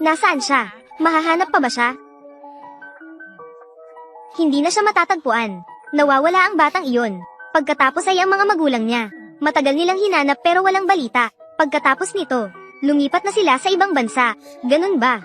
Nasaan siya? Mahahanap pa ba siya? Hindi na siya matatagpuan. Nawawala ang batang iyon. Pagkatapos ay ang mga magulang niya. Matagal nilang hinanap pero walang balita. Pagkatapos nito, lumipat na sila sa ibang bansa. Ganun ba?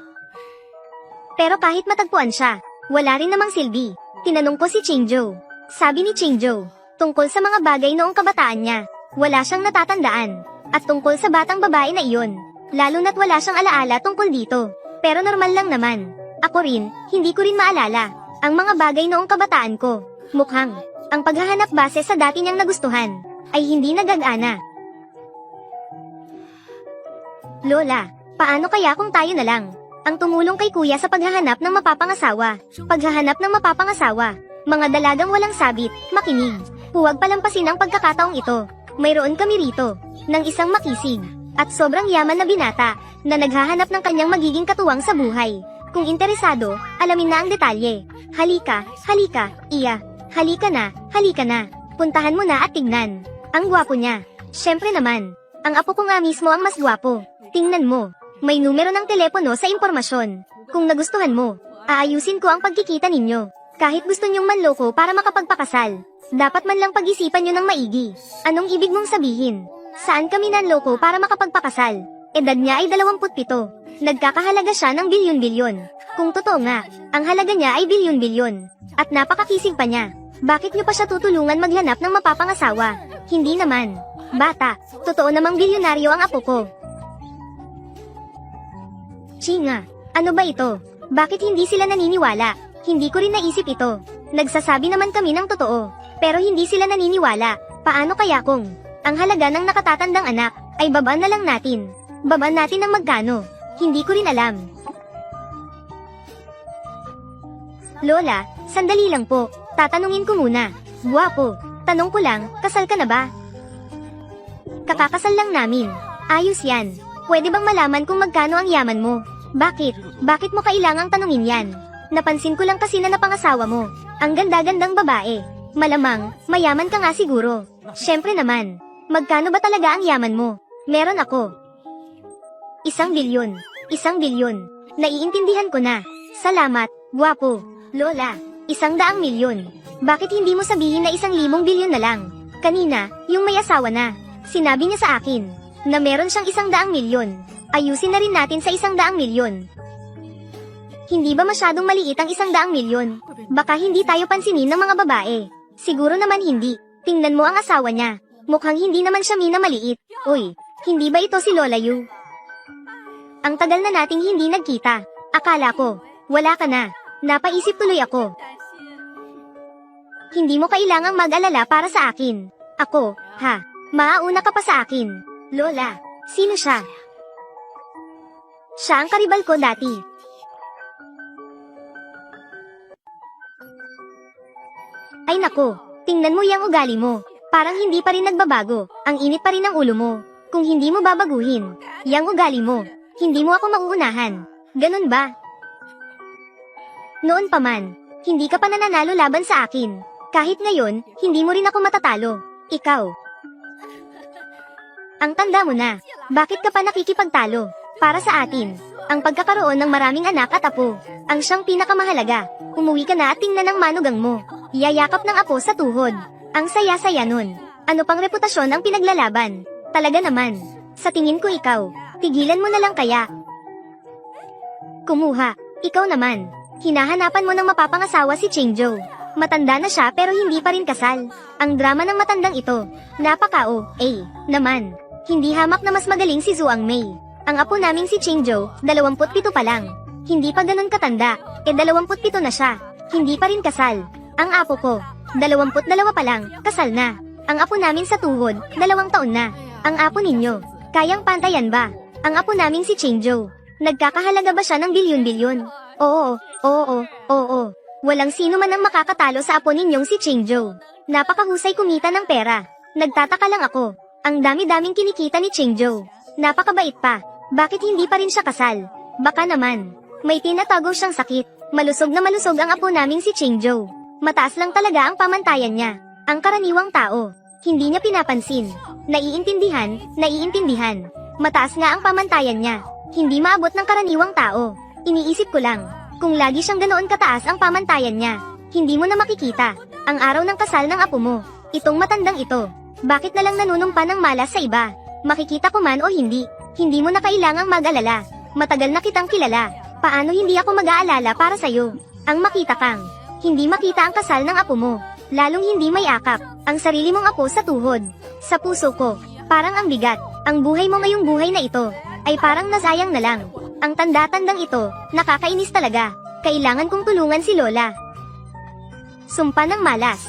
Pero kahit matagpuan siya, wala rin namang silbi. Tinanong ko si Chingjo. Sabi ni Chingjo, tungkol sa mga bagay noong kabataan niya, wala siyang natatandaan. At tungkol sa batang babae na iyon, lalo na't wala siyang alaala tungkol dito. Pero normal lang naman. Ako rin, hindi ko rin maalala. Ang mga bagay noong kabataan ko, mukhang, ang paghahanap base sa dati niyang nagustuhan, ay hindi nagagana. Lola, paano kaya kung tayo na lang? Ang tumulong kay kuya sa paghahanap ng mapapangasawa. Paghahanap ng mapapangasawa. Mga dalagang walang sabit, makinig. Huwag palampasin ang pagkakataong ito. Mayroon kami rito, ng isang makisig, at sobrang yaman na binata, na naghahanap ng kanyang magiging katuwang sa buhay. Kung interesado, alamin na ang detalye. Halika, halika, iya. Halika na, halika na. Puntahan mo na at tignan. Ang gwapo niya. Siyempre naman. Ang apo ko nga mismo ang mas gwapo. Tingnan mo. May numero ng telepono sa impormasyon. Kung nagustuhan mo, aayusin ko ang pagkikita ninyo. Kahit gusto nyong manloko para makapagpakasal, dapat man lang pag-isipan nyo ng maigi. Anong ibig mong sabihin? Saan kami nanloko para makapagpakasal? Edad niya ay 27. Nagkakahalaga siya ng bilyon-bilyon. Kung totoo nga, ang halaga niya ay bilyon-bilyon. At napakakisig pa niya. Bakit niyo pa siya tutulungan maghanap ng mapapangasawa? Hindi naman. Bata, totoo namang bilyonaryo ang apo ko. Chinga, ano ba ito? Bakit hindi sila naniniwala? Hindi ko rin naisip ito. Nagsasabi naman kami ng totoo. Pero hindi sila naniniwala. Paano kaya kung ang halaga ng nakatatandang anak ay babaan na lang natin? Babaan natin ng magkano? Hindi ko rin alam. Lola, sandali lang po. Tatanungin ko muna. Guwapo, tanong ko lang, kasal ka na ba? Kakakasal lang namin. Ayos yan. Pwede bang malaman kung magkano ang yaman mo? Bakit? Bakit mo kailangang tanungin yan? Napansin ko lang kasi na napangasawa mo. Ang ganda-gandang babae. Malamang, mayaman ka nga siguro. Siyempre naman. Magkano ba talaga ang yaman mo? Meron ako. Isang bilyon. Isang bilyon. Naiintindihan ko na. Salamat, guwapo. Lola, isang daang milyon. Bakit hindi mo sabihin na isang limong bilyon na lang? Kanina, yung may asawa na. Sinabi niya sa akin, na meron siyang isang daang milyon. Ayusin na rin natin sa isang daang milyon. Hindi ba masyadong maliit ang isang daang milyon? Baka hindi tayo pansinin ng mga babae. Siguro naman hindi. Tingnan mo ang asawa niya. Mukhang hindi naman siya mina maliit. Uy, hindi ba ito si Lola Yu? Ang tagal na nating hindi nagkita. Akala ko, wala ka na. Napaisip tuloy ako. Hindi mo kailangang mag-alala para sa akin. Ako, ha, maauna ka pa sa akin. Lola, sino siya? Siya ang karibal ko dati. Ay nako, tingnan mo yung ugali mo. Parang hindi pa rin nagbabago. Ang init pa rin ng ulo mo. Kung hindi mo babaguhin, yang ugali mo, hindi mo ako mauunahan. Ganun ba? Noon pa man, hindi ka pa nananalo laban sa akin. Kahit ngayon, hindi mo rin ako matatalo. Ikaw. Ang tanda mo na, bakit ka pa nakikipagtalo? Para sa atin, ang pagkakaroon ng maraming anak at apo, ang siyang pinakamahalaga. Umuwi ka na at tingnan ang manugang mo. Yayakap ng apo sa tuhod. Ang saya-saya nun. Ano pang reputasyon ang pinaglalaban? Talaga naman. Sa tingin ko ikaw, tigilan mo na lang kaya. Kumuha, ikaw naman. Hinahanapan mo ng mapapangasawa si Chingjo. Matanda na siya pero hindi pa rin kasal. Ang drama ng matandang ito, napaka-o, eh, naman. Hindi hamak na mas magaling si Zuang Mei. Ang apo naming si Chingjo, 27 pa lang. Hindi pa ganun katanda, eh 27 na siya. Hindi pa rin kasal. Ang apo ko, 22 pa lang, kasal na. Ang apo namin sa tuhod, dalawang taon na. Ang apo ninyo, kayang pantayan ba? Ang apo naming si Chingjo, nagkakahalaga ba siya ng bilyon-bilyon? Oo, oo, oo. Walang sino man ang makakatalo sa apo ninyong si Chingjo. Napakahusay kumita ng pera. Nagtataka lang ako. Ang dami-daming kinikita ni Chingjo. Napakabait pa. Bakit hindi pa rin siya kasal? Baka naman. May tinatago siyang sakit. Malusog na malusog ang apo naming si Chingjo. Mataas lang talaga ang pamantayan niya. Ang karaniwang tao. Hindi niya pinapansin. Naiintindihan, naiintindihan. Mataas nga ang pamantayan niya. Hindi maabot ng karaniwang tao. Iniisip ko lang, kung lagi siyang ganoon kataas ang pamantayan niya, hindi mo na makikita. Ang araw ng kasal ng apo mo, itong matandang ito. Bakit na lang nanunumpa ng malas sa iba? Makikita ko man o hindi, hindi mo na kailangang mag-alala. Matagal na kitang kilala. Paano hindi ako mag-aalala para sa'yo? Ang makita kang, hindi makita ang kasal ng apo mo. Lalong hindi may akap, ang sarili mong apo sa tuhod. Sa puso ko, parang ang bigat. Ang buhay mo ngayong buhay na ito, ay parang nasayang na lang. Ang tanda-tandang ito, nakakainis talaga. Kailangan kong tulungan si Lola. Sumpa ng malas.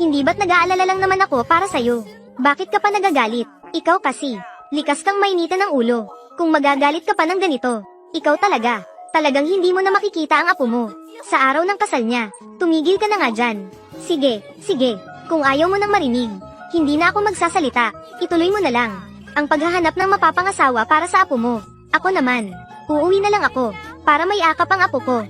Hindi ba't nag-aalala lang naman ako para sa'yo? Bakit ka pa nagagalit? Ikaw kasi, likas kang mainita ng ulo. Kung magagalit ka pa ng ganito, ikaw talaga. Talagang hindi mo na makikita ang apo mo. Sa araw ng kasal niya, tumigil ka na nga dyan. Sige, sige, kung ayaw mo nang marinig, hindi na ako magsasalita, ituloy mo na lang. Ang paghahanap ng mapapangasawa para sa apo mo. Ako naman, uuwi na lang ako, para may akap ang apo ko.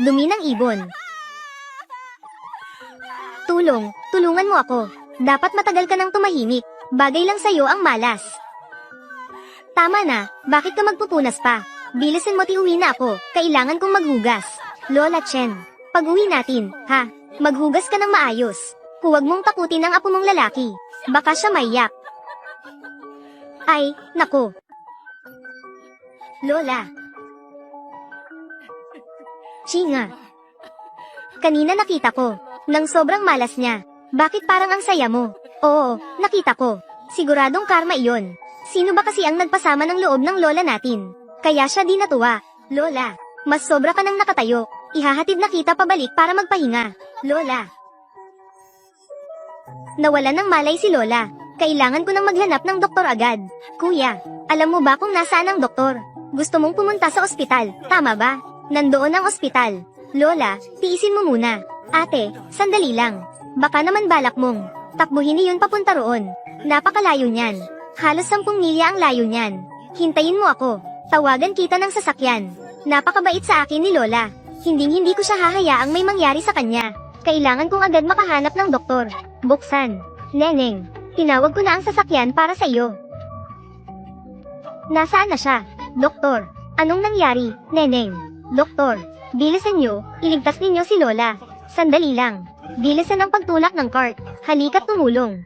Dumi ng ibon. Tulong, tulungan mo ako. Dapat matagal ka nang tumahimik. Bagay lang sa'yo ang malas. Tama na, bakit ka magpupunas pa? Bilisan mo uwi na ako, kailangan kong maghugas. Lola Chen, pag uwi natin, ha? Maghugas ka ng maayos. Huwag mong takutin ang apo mong lalaki. Baka siya maiyak. Ay, nako. Lola. Chinga. Kanina nakita ko, nang sobrang malas niya. Bakit parang ang saya mo? Oo, nakita ko. Siguradong karma iyon. Sino ba kasi ang nagpasama ng loob ng lola natin? Kaya siya di natuwa. Lola, mas sobra ka nang nakatayo. Ihahatid na kita pabalik para magpahinga. Lola. Nawala ng malay si Lola. Kailangan ko nang maghanap ng doktor agad. Kuya, alam mo ba kung nasaan ang doktor? Gusto mong pumunta sa ospital, tama ba? Nandoon ang ospital. Lola, tiisin mo muna. Ate, sandali lang. Baka naman balak mong. Takbuhin niyon papunta roon. Napakalayo niyan. Halos sampung milya ang layo niyan. Hintayin mo ako. Tawagan kita ng sasakyan. Napakabait sa akin ni Lola. Hindi hindi ko siya hahayaang may mangyari sa kanya. Kailangan kong agad makahanap ng doktor. Buksan. Neneng, tinawag ko na ang sasakyan para sa iyo. Nasaan na siya? Doktor, anong nangyari, Neneng? Doktor, bilisan niyo, iligtas ninyo si Lola. Sandali lang. Bilisan ang pagtulak ng cart. Halika't tumulong.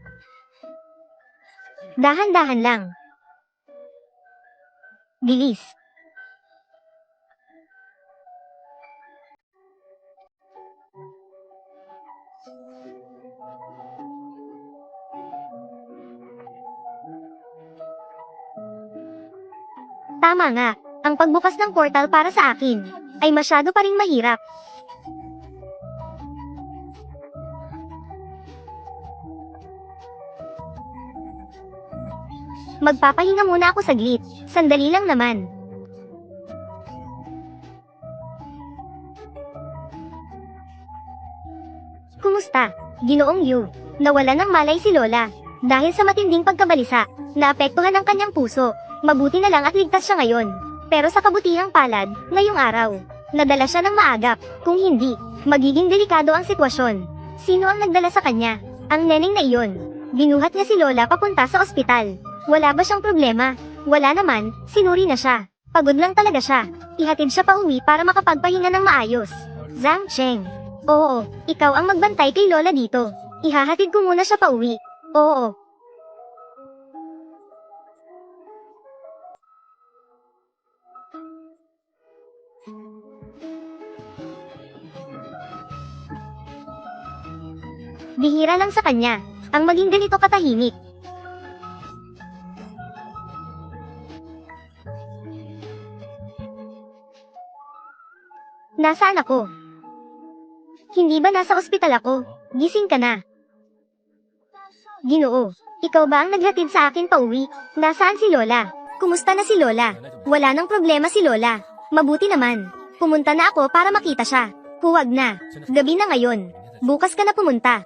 Dahan-dahan lang. Bilis. Tama nga, ang pagbukas ng portal para sa akin ay masyado pa rin mahirap. Magpapahinga muna ako saglit. Sandali lang naman. Kumusta? Ginoong Yu. Nawala ng malay si Lola. Dahil sa matinding pagkabalisa, naapektuhan ang kanyang puso. Mabuti na lang at ligtas siya ngayon. Pero sa kabutihang palad, ngayong araw, nadala siya ng maagap. Kung hindi, magiging delikado ang sitwasyon. Sino ang nagdala sa kanya? Ang neneng na iyon. Binuhat niya si Lola papunta sa ospital. Wala ba siyang problema? Wala naman, sinuri na siya. Pagod lang talaga siya. Ihatid siya pa uwi para makapagpahinga ng maayos. Zhang Cheng. Oo, ikaw ang magbantay kay Lola dito. Ihahatid ko muna siya pa uwi. Oo. Bihira lang sa kanya, ang maging ganito katahimik. Nasaan ako? Hindi ba nasa ospital ako? Gising ka na. Ginoo, ikaw ba ang naghatid sa akin pa uwi? Nasaan si Lola? Kumusta na si Lola? Wala nang problema si Lola. Mabuti naman. Pumunta na ako para makita siya. Huwag na. Gabi na ngayon. Bukas ka na pumunta.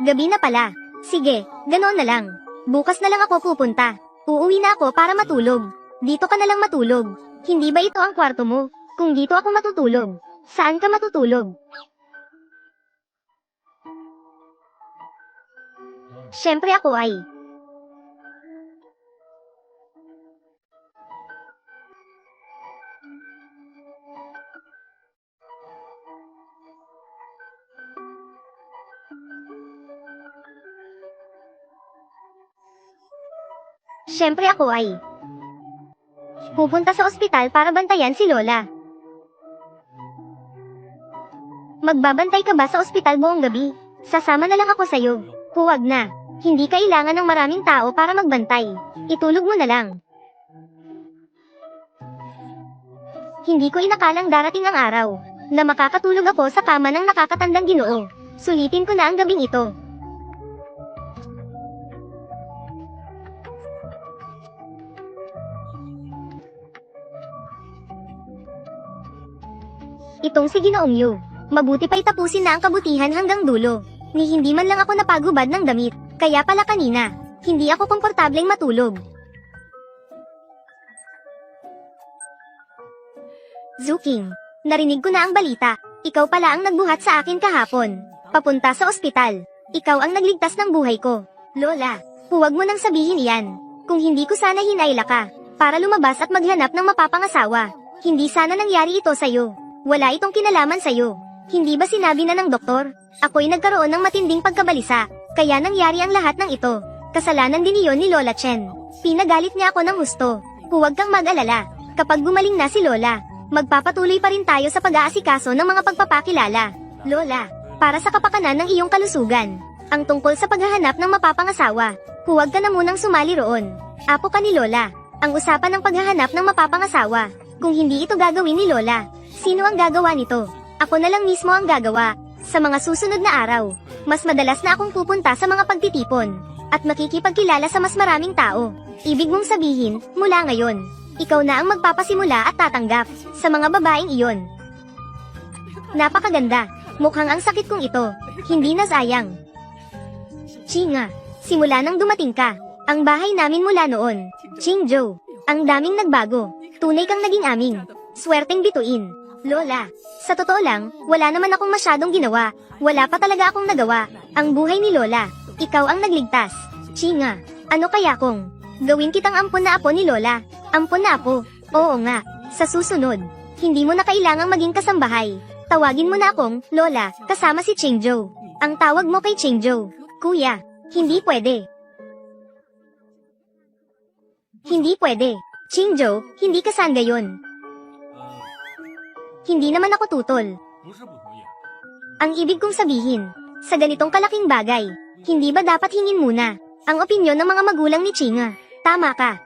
Gabi na pala. Sige, ganoon na lang. Bukas na lang ako pupunta. Uuwi na ako para matulog. Dito ka na lang matulog. Hindi ba ito ang kwarto mo? Kung dito ako matutulog, Saan ka matutulog? Siyempre ako ay. Siyempre ako ay. Pupunta sa ospital para bantayan si Lola. Magbabantay ka ba sa ospital buong gabi? Sasama na lang ako sa'yo. Huwag na. Hindi kailangan ng maraming tao para magbantay. Itulog mo na lang. Hindi ko inakalang darating ang araw na makakatulog ako sa kama ng nakakatandang ginoo. Sulitin ko na ang gabing ito. Itong si Ginoong Yu. Mabuti pa itapusin na ang kabutihan hanggang dulo. Ni hindi man lang ako napagubad ng damit. Kaya pala kanina, hindi ako komportableng matulog. Zuking, narinig ko na ang balita. Ikaw pala ang nagbuhat sa akin kahapon. Papunta sa ospital. Ikaw ang nagligtas ng buhay ko. Lola, huwag mo nang sabihin iyan. Kung hindi ko sana hinayla ka, para lumabas at maghanap ng mapapangasawa. Hindi sana nangyari ito sa'yo. Wala itong kinalaman sa'yo. Hindi ba sinabi na ng doktor? Ako'y nagkaroon ng matinding pagkabalisa, kaya nangyari ang lahat ng ito. Kasalanan din iyon ni Lola Chen. Pinagalit niya ako ng gusto. Huwag kang mag-alala. Kapag gumaling na si Lola, magpapatuloy pa rin tayo sa pag-aasikaso ng mga pagpapakilala. Lola, para sa kapakanan ng iyong kalusugan, ang tungkol sa paghahanap ng mapapangasawa, huwag ka na munang sumali roon. Apo ka ni Lola, ang usapan ng paghahanap ng mapapangasawa. Kung hindi ito gagawin ni Lola, sino ang gagawa nito? Ako na lang mismo ang gagawa. Sa mga susunod na araw, mas madalas na akong pupunta sa mga pagtitipon at makikipagkilala sa mas maraming tao. Ibig mong sabihin, mula ngayon, ikaw na ang magpapasimula at tatanggap sa mga babaeng iyon. Napakaganda. Mukhang ang sakit kong ito. Hindi na sayang. Chinga, simula nang dumating ka, ang bahay namin mula noon, Chingjo, ang daming nagbago. Tunay kang naging aming. Swerteng bituin. Lola, sa totoo lang, wala naman akong masyadong ginawa. Wala pa talaga akong nagawa. Ang buhay ni Lola. Ikaw ang nagligtas. Chinga, ano kaya kung gawin kitang ampon na apo ni Lola? Ampon na apo? Oo nga. Sa susunod, hindi mo na kailangang maging kasambahay. Tawagin mo na akong Lola, kasama si Chingjo. Ang tawag mo kay Chingjo, Kuya, hindi pwede. Hindi pwede. Chingjo, hindi ka san gayon. 呃，hindi naman ako tutol. Ang ibig kong sabihin, sa ganitong kalaking bagay, hindi ba dapat hingin muna ang opinyon ng mga magulang ni Chinga? Tama ka.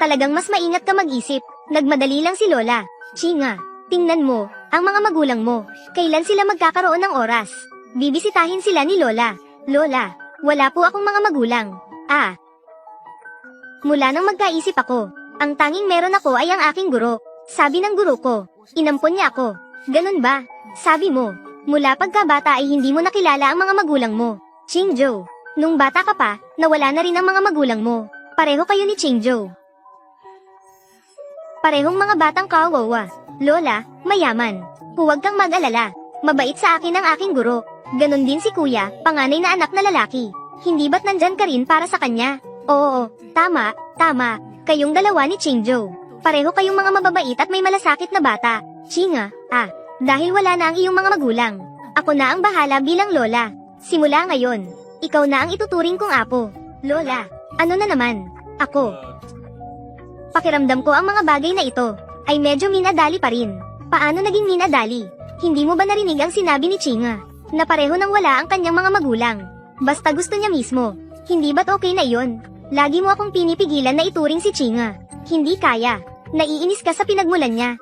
Talagang mas maingat ka mag-isip. Nagmadali lang si Lola. Chinga, tingnan mo, ang mga magulang mo. Kailan sila magkakaroon ng oras? Bibisitahin sila ni Lola. Lola, wala po akong mga magulang. Ah. Mula nang magkaisip ako, ang tanging meron ako ay ang aking guro. Sabi ng guro ko, inampon niya ako. Ganun ba? Sabi mo, mula pagkabata ay hindi mo nakilala ang mga magulang mo. Chingjo, nung bata ka pa, nawala na rin ang mga magulang mo. Pareho kayo ni Chingjo. Parehong mga batang kawawa. Lola, mayaman. Huwag kang mag-alala. Mabait sa akin ang aking guro. Ganon din si kuya, panganay na anak na lalaki. Hindi ba't nandyan ka rin para sa kanya? Oo, tama, tama. Kayong dalawa ni Chingjo. Pareho kayong mga mababait at may malasakit na bata. Chinga, ah, dahil wala na ang iyong mga magulang. Ako na ang bahala bilang lola. Simula ngayon, ikaw na ang ituturing kong apo. Lola, ano na naman? Ako, 呃，pakiramdam ko ang mga bagay na ito, ay medyo minadali pa rin. Paano naging minadali? Hindi mo ba narinig ang sinabi ni Chinga, na pareho nang wala ang kanyang mga magulang? Basta gusto niya mismo. Hindi ba't okay na iyon? Lagi mo akong pinipigilan na ituring si Chinga. Hindi kaya. Naiinis ka sa pinagmulan niya.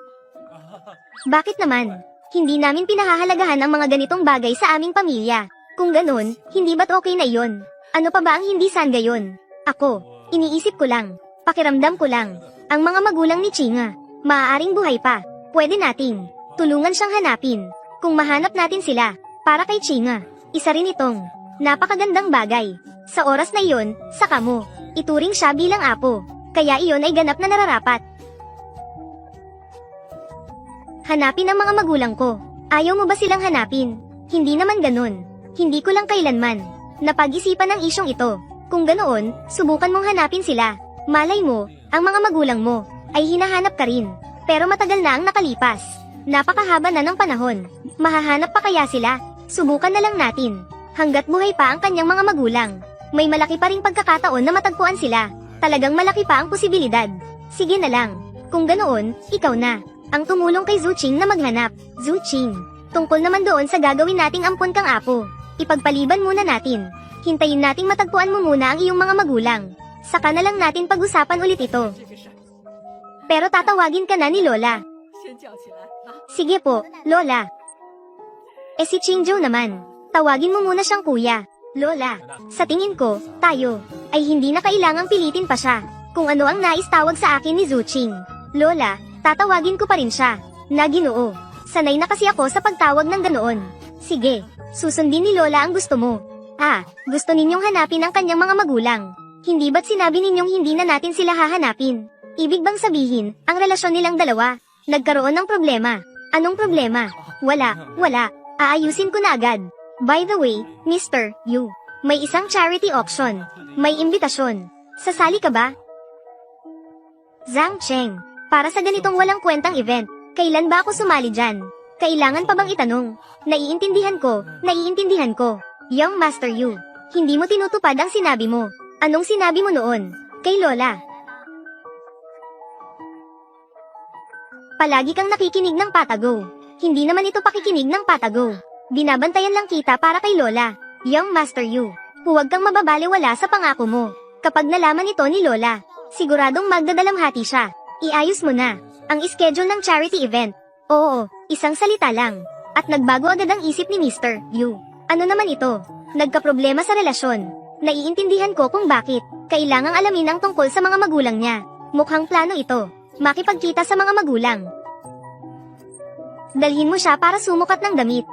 Bakit naman? Hindi namin pinahahalagahan ang mga ganitong bagay sa aming pamilya. Kung ganun, hindi ba't okay na iyon? Ano pa ba ang hindi san gayon? Ako, iniisip ko lang. Pakiramdam ko lang. Ang mga magulang ni Chinga, maaaring buhay pa. Pwede nating tulungan siyang hanapin. Kung mahanap natin sila, para kay Chinga, isa rin itong napakagandang bagay. Sa oras na iyon, saka mo, ituring siya bilang apo. Kaya iyon ay ganap na nararapat. Hanapin ang mga magulang ko. Ayaw mo ba silang hanapin? Hindi naman ganun. Hindi ko lang kailanman. Napag-isipan ang isyong ito. Kung ganoon, subukan mong hanapin sila. Malay mo, ang mga magulang mo, ay hinahanap ka rin. Pero matagal na ang nakalipas. Napakahaba na ng panahon. Mahahanap pa kaya sila? Subukan na lang natin. Hanggat buhay pa ang kanyang mga magulang. May malaki pa ring pagkakataon na matagpuan sila. Talagang malaki pa ang posibilidad. Sige na lang. Kung ganoon, ikaw na. Ang tumulong kay Zuching na maghanap. Zuching, tungkol naman doon sa gagawin nating ampon kang apo. Ipagpaliban muna natin. Hintayin nating matagpuan mo muna ang iyong mga magulang. Saka na lang natin pag-usapan ulit ito. Pero tatawagin ka na ni Lola. Sige po, Lola. Eh si Chingjo naman, tawagin mo muna siyang kuya. Lola, sa tingin ko, tayo, ay hindi na kailangang pilitin pa siya. Kung ano ang nais tawag sa akin ni Zuching. Lola, tatawagin ko pa rin siya. Naginoo. Sanay na kasi ako sa pagtawag ng ganoon. Sige, susundin ni Lola ang gusto mo. Ah, gusto ninyong hanapin ang kanyang mga magulang. Hindi ba't sinabi ninyong hindi na natin sila hahanapin? Ibig bang sabihin, ang relasyon nilang dalawa, nagkaroon ng problema. Anong problema? Wala, wala. Aayusin ko na agad. By the way, Mr. Yu, may isang charity auction. May imbitasyon. Sasali ka ba? Zhang Cheng, para sa ganitong walang kwentang event, kailan ba ako sumali dyan? Kailangan pa bang itanong? Naiintindihan ko, naiintindihan ko. Young Master Yu, hindi mo tinutupad ang sinabi mo. Anong sinabi mo noon? Kay Lola. Palagi kang nakikinig ng patago. Hindi naman ito pakikinig ng patago. Binabantayan lang kita para kay Lola. Young Master Yu, huwag kang mababaliwala sa pangako mo. Kapag nalaman ito ni Lola, siguradong magdadalamhati siya. Iayos mo na ang schedule ng charity event. Oo, isang salita lang. At nagbago agad ang isip ni Mr. Yu. Ano naman ito? Nagkaproblema sa relasyon. Naiintindihan ko kung bakit. Kailangang alamin ang tungkol sa mga magulang niya. Mukhang plano ito. Makipagkita sa mga magulang. Dalhin mo siya para sumukat ng damit.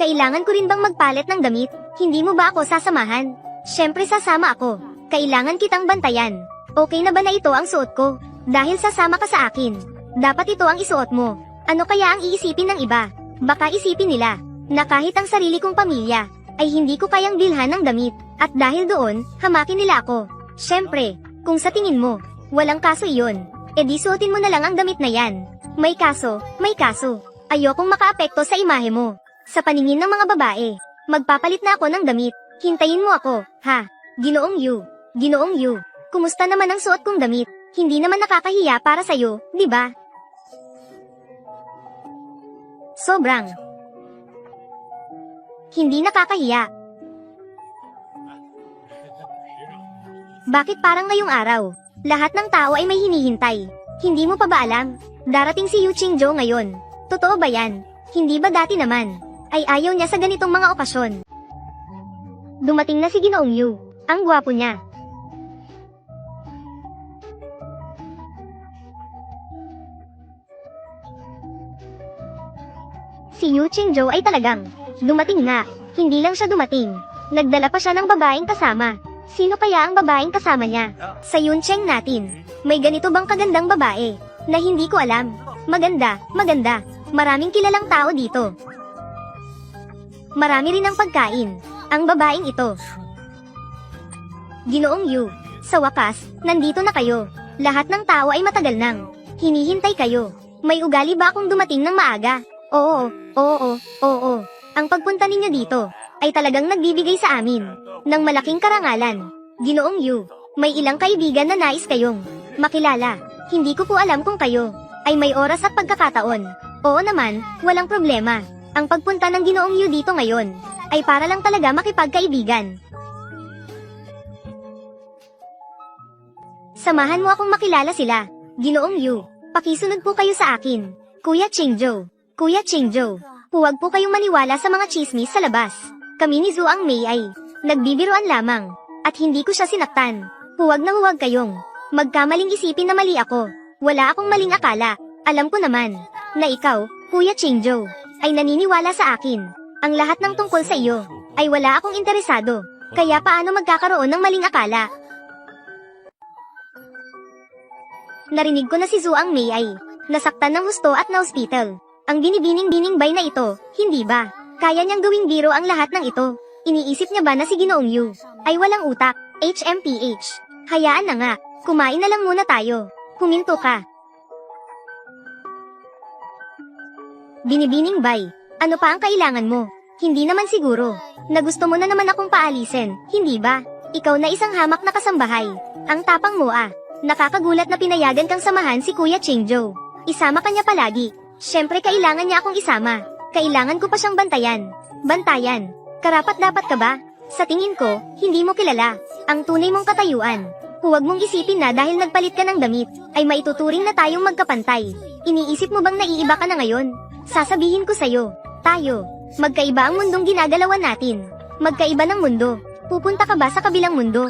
Kailangan ko rin bang magpalit ng damit? Hindi mo ba ako sasamahan? Siyempre sasama ako. Kailangan kitang bantayan. Okay na ba na ito ang suot ko? Dahil sasama ka sa akin. Dapat ito ang isuot mo. Ano kaya ang iisipin ng iba? Baka isipin nila, na kahit ang sarili kong pamilya, ay hindi ko kayang bilhan ng damit. At dahil doon, hamakin nila ako. Siyempre, kung sa tingin mo, walang kaso iyon, edi suotin mo na lang ang damit na yan. May kaso, may kaso. Ayokong makaapekto sa imahe mo. Sa paningin ng mga babae, magpapalit na ako ng damit. Hintayin mo ako, ha? Ginoong Yu. Ginoong Yu. Kumusta naman ang suot kong damit? Hindi naman nakakahiya para sa'yo, di ba? Sobrang. Hindi nakakahiya. Bakit parang ngayong araw, lahat ng tao ay may hinihintay? Hindi mo pa ba alam? Darating si Yu Qingzhou ngayon. Totoo ba yan? Hindi ba dati naman? Ay ayaw niya sa ganitong mga okasyon. Dumating na si Ginoong Yu. Ang gwapo niya. Si Yu Qingzhou ay talagang dumating na. Hindi lang siya dumating. Nagdala pa siya ng babaeng kasama. Sino kaya ang babaeng kasama niya? Sa Yuncheng natin, may ganito bang kagandang babae na hindi ko alam? Maganda, maganda. Maraming kilalang tao dito. Marami rin ang pagkain. Ang babaeng ito. Ginoong Yu, sa wakas, nandito na kayo. Lahat ng tao ay matagal nang. Hinihintay kayo. May ugali ba akong dumating ng maaga? Oo, oo, oo. Ang pagpunta ninyo dito, ay talagang nagbibigay sa amin ng malaking karangalan. Ginoong Yu, may ilang kaibigan na nais kayong makilala. Hindi ko po alam kung kayo ay may oras at pagkakataon. Oo naman, walang problema. Ang pagpunta ng Ginoong Yu dito ngayon ay para lang talaga makipagkaibigan. Samahan mo akong makilala sila. Ginoong Yu, pakisunod po kayo sa akin. Kuya Qingzhou, Kuya Qingzhou, huwag po kayong maniwala sa mga chismis sa labas. Kami ni Zuang Mei ay nagbibiroan lamang at hindi ko siya sinaktan. Huwag na huwag kayong magkamaling isipin na mali ako. Wala akong maling akala. Alam ko naman na ikaw, Kuya Qingzhou, ay naniniwala sa akin. Ang lahat ng tungkol sa iyo ay wala akong interesado. Kaya paano magkakaroon ng maling akala? Narinig ko na si Zuang Mei ay Nasaktan ng husto at na-hospital. Ang binibining-bining bay na ito, hindi ba? Kaya niyang gawing biro ang lahat ng ito. Iniisip niya ba na si Ginoong Yu ay walang utak, HMPH? Hayaan na nga, kumain na lang muna tayo. Huminto ka. Binibining bay, ano pa ang kailangan mo? Hindi naman siguro. Na gusto mo na naman akong paalisin, hindi ba? Ikaw na isang hamak na kasambahay. Ang tapang mo ah. Nakakagulat na pinayagan kang samahan si Kuya Chingjo. Isama ka niya palagi. Siyempre kailangan niya akong isama. Kailangan ko pa siyang bantayan. Bantayan. Karapat dapat ka ba? Sa tingin ko, hindi mo kilala. Ang tunay mong katayuan. Huwag mong isipin na dahil nagpalit ka ng damit, ay maituturing na tayong magkapantay. Iniisip mo bang naiiba ka na ngayon? Sasabihin ko sa'yo, tayo, magkaiba ang mundong ginagalawan natin. Magkaiba ng mundo. Pupunta ka ba sa kabilang mundo?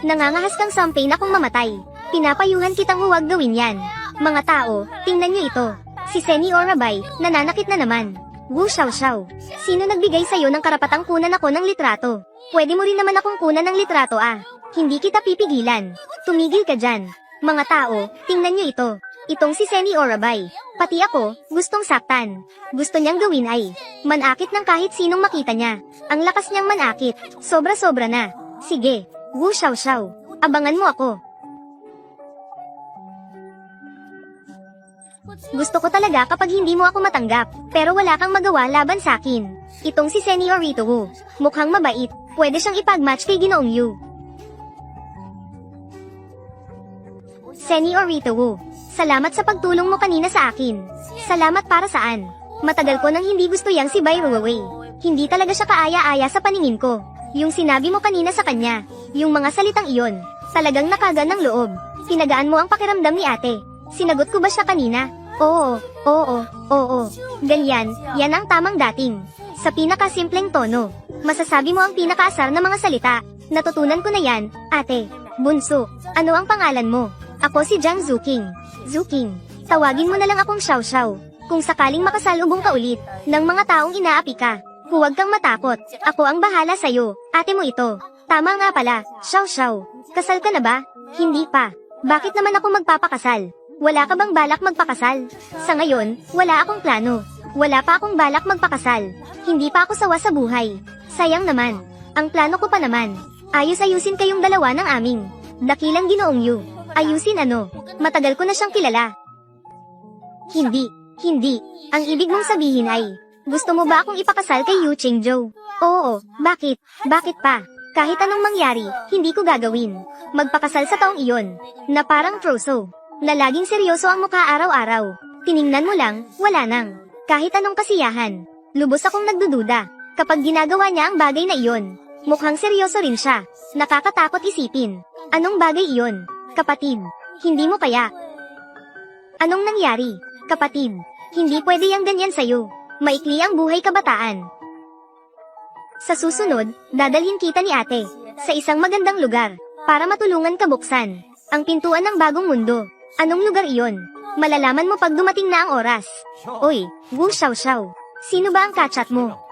Nangangahas kang sampain akong mamatay. Pinapayuhan kitang huwag gawin yan. Mga tao, tingnan niyo ito. Si Seni Orabay, nananakit na naman. Wu Xiao Xiao. Sino nagbigay sa'yo ng karapatang kunan ako ng litrato? Pwede mo rin naman akong kunan ng litrato ah. Hindi kita pipigilan. Tumigil ka dyan. Mga tao, tingnan niyo ito. Itong si Seni Orabay. Pati ako, gustong saktan. Gusto niyang gawin ay, manakit ng kahit sinong makita niya. Ang lakas niyang manakit, sobra-sobra na. Sige, Wu Xiao Xiao, abangan mo ako. Gusto ko talaga kapag hindi mo ako matanggap, pero wala kang magawa laban sa akin. Itong si Seni Orito Wu, mukhang mabait, pwede siyang ipag-match kay Ginoong Yu. Seni Orito Wu, salamat sa pagtulong mo kanina sa akin. Salamat para saan? Matagal ko nang hindi gusto yang si Bai Ruwei. Hindi talaga siya kaaya-aya sa paningin ko. Yung sinabi mo kanina sa kanya, yung mga salitang iyon, talagang nakagan ng loob. Pinagaan mo ang pakiramdam ni ate. Sinagot ko ba siya kanina? Oo, oo, oo. Ganyan, yan ang tamang dating. Sa pinakasimpleng tono, masasabi mo ang pinakaasar na mga salita. Natutunan ko na yan, ate. Bunso, ano ang pangalan mo? Ako si Jiang Zuking. Zuking, tawagin mo na lang akong Xiao Xiao. Kung sakaling makasalubong ka ulit, ng mga taong inaapi ka, huwag kang matakot. Ako ang bahala sa'yo, ate mo ito. Tama nga pala, Xiao Xiao. Kasal ka na ba? Hindi pa. Bakit naman ako magpapakasal? Wala ka bang balak magpakasal? Sa ngayon, wala akong plano. Wala pa akong balak magpakasal. Hindi pa ako sawa sa buhay. Sayang naman. Ang plano ko pa naman. Ayos-ayusin kayong dalawa ng aming. Dakilang ginoong yu. Ayusin ano? Matagal ko na siyang kilala. Hindi. Hindi. Ang ibig mong sabihin ay, gusto mo ba akong ipakasal kay Yu Chingzhou? Oo, bakit? Bakit pa? Kahit anong mangyari, hindi ko gagawin. Magpakasal sa taong iyon, na parang troso, na laging seryoso ang mukha araw-araw. Tiningnan mo lang, wala nang. Kahit anong kasiyahan. Lubos akong nagdududa. Kapag ginagawa niya ang bagay na iyon, mukhang seryoso rin siya. Nakakatakot isipin. Anong bagay iyon? Kapatid, hindi mo kaya. Anong nangyari? Kapatid, hindi pwede yang ganyan sa'yo. Maikli ang buhay kabataan. Sa susunod, dadalhin kita ni ate sa isang magandang lugar para matulungan ka buksan ang pintuan ng bagong mundo. Anong lugar iyon? Malalaman mo pag dumating na ang oras. Oy, Wu Xiao Xiao. Sino ba ang kachat mo?